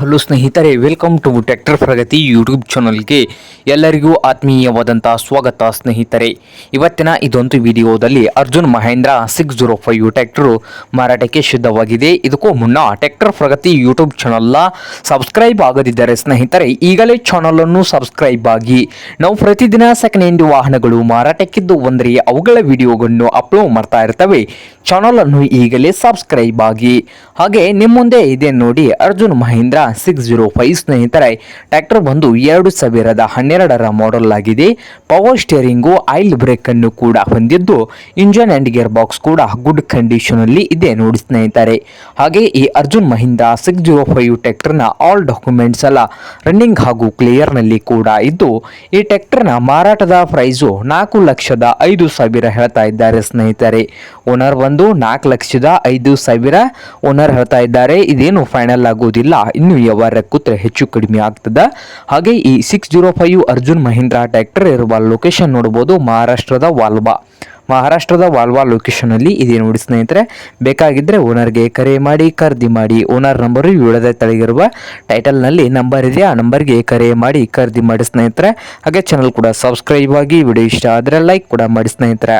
Hello ಸ್ನೇಹಿತರೆ welcome to tractor Pragati YouTube ಚಾನಲ್ಗೆ ಎಲ್ಲರಿಗೂ ಆತ್ಮೀಯವಾದಂಥ ಸ್ವಾಗತ ಸ್ನೇಹಿತರೆ. ಇವತ್ತಿನ ಇದೊಂದು ವಿಡಿಯೋದಲ್ಲಿ Arjun Mahindra six zero five tractor ಮಾರಾಟಕ್ಕೆ ಸಿದ್ಧವಾಗಿದೆ. ಇದಕ್ಕೂ ಮುನ್ನ ಟ್ಯಾಕ್ಟರ್ ಪ್ರಗತಿ ಯೂಟ್ಯೂಬ್ ಚಾನಲ್ನ ಸಬ್ಸ್ಕ್ರೈಬ್ ಆಗದಿದ್ದರೆ ಸ್ನೇಹಿತರೆ, ಈಗಲೇ ಚಾನಲನ್ನು ಸಬ್ಸ್ಕ್ರೈಬ್ ಆಗಿ, ನಾವು ಪ್ರತಿದಿನ ಸೆಕೆಂಡ್ ಹ್ಯಾಂಡ್ ವಾಹನಗಳು ಮಾರಾಟಕ್ಕಿದ್ದು ಒಂದರೆ ಅವುಗಳ ವಿಡಿಯೋಗಳನ್ನು ಅಪ್ಲೋಡ್ ಮಾಡ್ತಾ ಇರ್ತವೆ. ಚಾನಲನ್ನು ಈಗಲೇ ಸಬ್ಸ್ಕ್ರೈಬ್ ಆಗಿ. ಹಾಗೆ ನಿಮ್ಮ ಮುಂದೆ ಇದೆ ನೋಡಿ Arjun Mahindra six zero five ಸ್ನೇಹಿತರೆ ಟ್ರ್ಯಾಕ್ಟರ್ ಬಂದು ಎರಡು ಸಾವಿರದ ಹನ್ನೆರಡರ ಮಾಡೆಲ್ ಆಗಿದೆ. ಪವರ್ ಸ್ಟೇರಿಂಗು ಆಯಿಲ್ ಬ್ರೇಕ್ ಅನ್ನು ಕೂಡ ಹೊಂದಿದ್ದು ಇಂಜನ್ ಅಂಡ್ ಗೇರ್ ಬಾಕ್ಸ್ ಕೂಡ ಗುಡ್ ಕಂಡೀಷನ್ ಅಲ್ಲಿ ಇದೆ ನೋಡಿ ಸ್ನೇಹಿತರೆ. ಹಾಗೆ ಈ Arjun Mahindra six zero five ಟ್ರ್ಯಾಕ್ಟರ್ನ ಆಲ್ ಡಾಕ್ಯುಮೆಂಟ್ಸ್ ಎಲ್ಲ ರನ್ನಿಂಗ್ ಹಾಗೂ ಕ್ಲಿಯರ್ನಲ್ಲಿ ಕೂಡ ಇದ್ದು, ಈ ಟ್ರ್ಯಾಕ್ಟರ್ನ ಮಾರಾಟದ ಪ್ರೈಸು ನಾಲ್ಕು ಲಕ್ಷದ ಐದು ಸಾವಿರ ಹೇಳ್ತಾ ಇದ್ದಾರೆ ಸ್ನೇಹಿತರೆ. ಓನರ್ ಬಂದು ನಾಲ್ಕು ಲಕ್ಷದ ಐದು ಸಾವಿರ ಓನರ್ ಹೇಳ್ತಾ ಇದ್ದಾರೆ. ಇದೇನು ಫೈನಲ್ ಆಗುವುದಿಲ್ಲ ಇನ್ನು ವ್ಯವಹಾರ ಕೂತ್ರೆ ಹೆಚ್ಚು ಕಡಿಮೆ ಆಗ್ತದೆ. ಹಾಗೆ ಈ six zero five Arjun Mahindra tractor ಇರುವ ಲೊಕೇಶನ್ ನೋಡಬಹುದು ಮಹಾರಾಷ್ಟ್ರದ ವಾಲ್ವಾ. ಮಹಾರಾಷ್ಟ್ರದ ವಾಲ್ವಾ ಲೊಕೇಶನ್ ಅಲ್ಲಿ ಇದೆ ನೋಡಿ ಸ್ನೇಹಿತರೆ. ಬೇಕಾಗಿದ್ರೆ ಓನರ್ಗೆ ಕರೆ ಮಾಡಿ, ಖರೀದಿ ಮಾಡಿ. ಓನರ್ ನಂಬರು ಇಳದ ತೆಳಗಿರುವ ಟೈಟಲ್ನಲ್ಲಿ ನಂಬರ್ ಇದೆ. ಆ ನಂಬರ್ಗೆ ಕರೆ ಮಾಡಿ, ಖರೀದಿ ಮಾಡಿ ಸ್ನೇಹಿತರೆ. ಹಾಗೆ ಚಾನಲ್ ಕೂಡ ಸಬ್ಸ್ಕ್ರೈಬ್ ಆಗಿ ವಿಡಿಯೋ ಇಷ್ಟ ಆದರೆ ಲೈಕ್ ಕೂಡ ಮಾಡಿ ಸ್ನೇಹಿತರೆ.